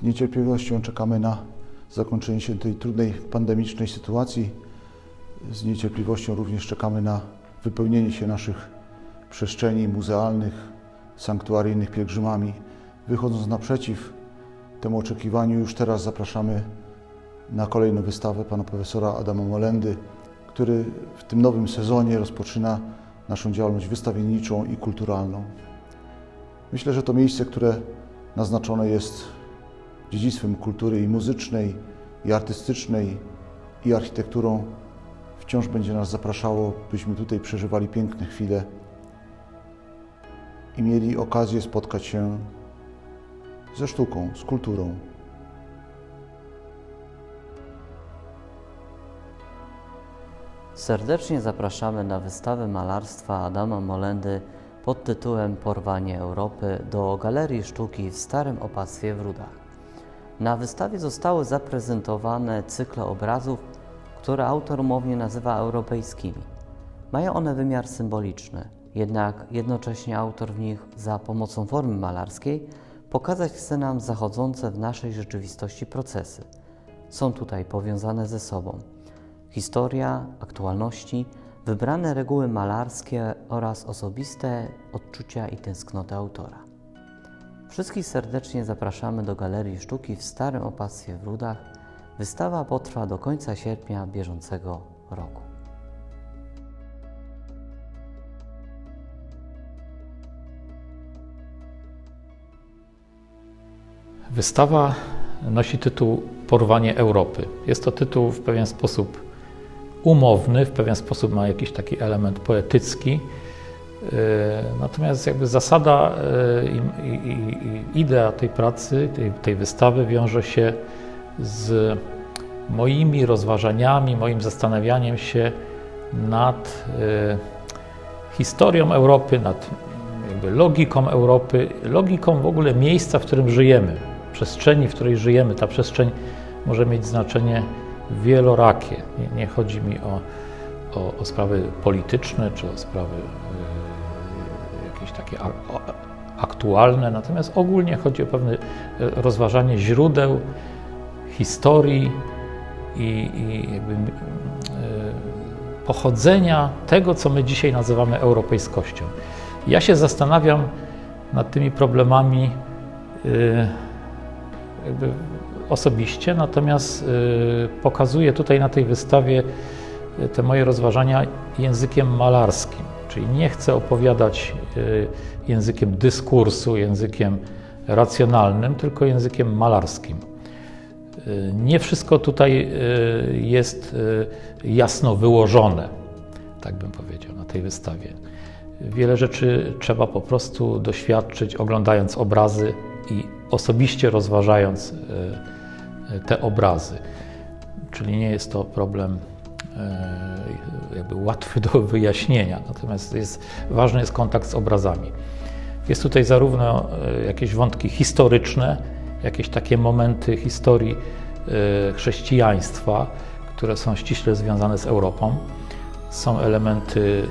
Z niecierpliwością czekamy na zakończenie się tej trudnej pandemicznej sytuacji. Z niecierpliwością również czekamy na wypełnienie się naszych przestrzeni muzealnych, sanktuaryjnych pielgrzymami. Wychodząc naprzeciw temu oczekiwaniu, już teraz zapraszamy na kolejną wystawę pana profesora Adama Molendy, który w tym nowym sezonie rozpoczyna naszą działalność wystawienniczą i kulturalną. Myślę, że to miejsce, które naznaczone jest dziedzictwem kultury i muzycznej, i artystycznej, i architekturą, wciąż będzie nas zapraszało, byśmy tutaj przeżywali piękne chwile i mieli okazję spotkać się ze sztuką, z kulturą. Serdecznie zapraszamy na wystawę malarstwa Adama Molendy pod tytułem Porwanie Europy do Galerii Sztuki w Starym Opactwie w Rudach. Na wystawie zostały zaprezentowane cykle obrazów, które autor umownie nazywa europejskimi. Mają one wymiar symboliczny, jednak jednocześnie autor w nich za pomocą formy malarskiej pokazać chce nam zachodzące w naszej rzeczywistości procesy. Są tutaj powiązane ze sobą historia, aktualności, wybrane reguły malarskie oraz osobiste odczucia i tęsknoty autora. Wszystkich serdecznie zapraszamy do Galerii Sztuki w Starym Opactwie w Rudach. Wystawa potrwa do końca sierpnia bieżącego roku. Wystawa nosi tytuł Porwanie Europy. Jest to tytuł w pewien sposób umowny, w pewien sposób ma jakiś taki element poetycki. Yy, Natomiast jakby zasada yy, i, i, i idea tej pracy, tej, tej wystawy wiąże się z moimi rozważaniami, moim zastanawianiem się nad yy, historią Europy, nad logiką Europy, logiką w ogóle miejsca, w którym żyjemy, przestrzeni, w której żyjemy. Ta przestrzeń może mieć znaczenie wielorakie. Nie, nie chodzi mi o, o, o sprawy polityczne czy o sprawy takie aktualne, natomiast ogólnie chodzi o pewne y, rozważanie źródeł, historii i, i jakby, y, pochodzenia tego, co my dzisiaj nazywamy europejskością. Ja się zastanawiam nad tymi problemami y, jakby osobiście, natomiast pokazuję tutaj na tej wystawie te moje rozważania językiem malarskim, czyli nie chcę opowiadać y, językiem dyskursu, językiem racjonalnym, tylko językiem malarskim. Y, Nie wszystko tutaj y, jest jasno wyłożone, tak bym powiedział, na tej wystawie. Wiele rzeczy trzeba po prostu doświadczyć, oglądając obrazy i osobiście rozważając te obrazy. Czyli nie jest to problem jakby łatwy do wyjaśnienia, natomiast jest, ważny jest kontakt z obrazami. Jest tutaj zarówno e, jakieś wątki historyczne, jakieś takie momenty historii e, chrześcijaństwa, które są ściśle związane z Europą. Są elementy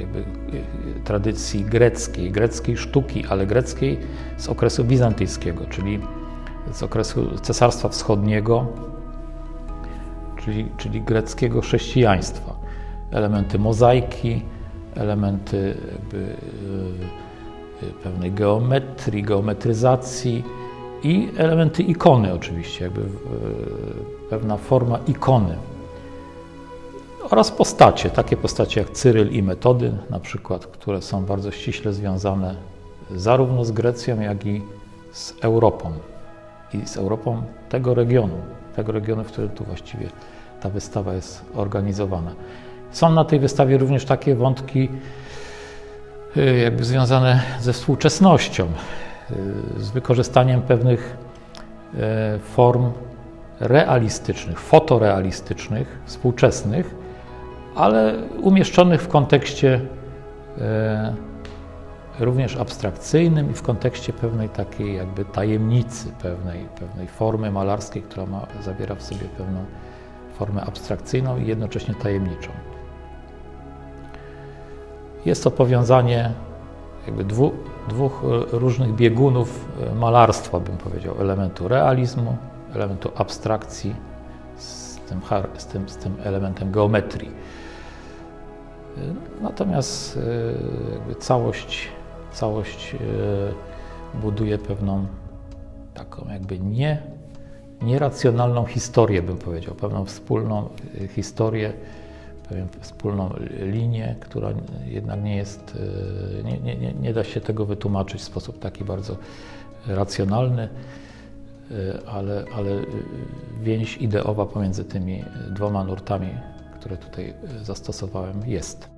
e, e, tradycji greckiej, greckiej sztuki, ale greckiej z okresu bizantyjskiego, czyli z okresu Cesarstwa Wschodniego, czyli, czyli greckiego chrześcijaństwa. Elementy mozaiki, elementy jakby, e, e, pewnej geometrii, geometryzacji i elementy ikony oczywiście, jakby e, pewna forma ikony. Oraz postacie, takie postacie jak Cyryl i Metody na przykład, które są bardzo ściśle związane zarówno z Grecją, jak i z Europą. I z Europą tego regionu, tego regionu, w którym tu właściwie ta wystawa jest organizowana. Są na tej wystawie również takie wątki y, jakby związane ze współczesnością, y, z wykorzystaniem pewnych y, form realistycznych, fotorealistycznych, współczesnych, ale umieszczonych w kontekście również abstrakcyjnym i w kontekście pewnej takiej jakby tajemnicy, pewnej, pewnej formy malarskiej, która ma, zawiera w sobie pewną formę abstrakcyjną i jednocześnie tajemniczą. Jest to powiązanie jakby dwu, dwóch e, różnych biegunów e, malarstwa, bym powiedział, elementu realizmu, elementu abstrakcji z tym, z tym, z tym elementem geometrii. E, Natomiast całość, całość e, buduje pewną taką jakby nie, nieracjonalną historię, bym powiedział, pewną wspólną e, historię, pewną wspólną linię, która jednak nie jest, e, nie, nie, nie, da się tego wytłumaczyć w sposób taki bardzo racjonalny, ale, ale więź ideowa pomiędzy tymi dwoma nurtami, które tutaj zastosowałem, jest.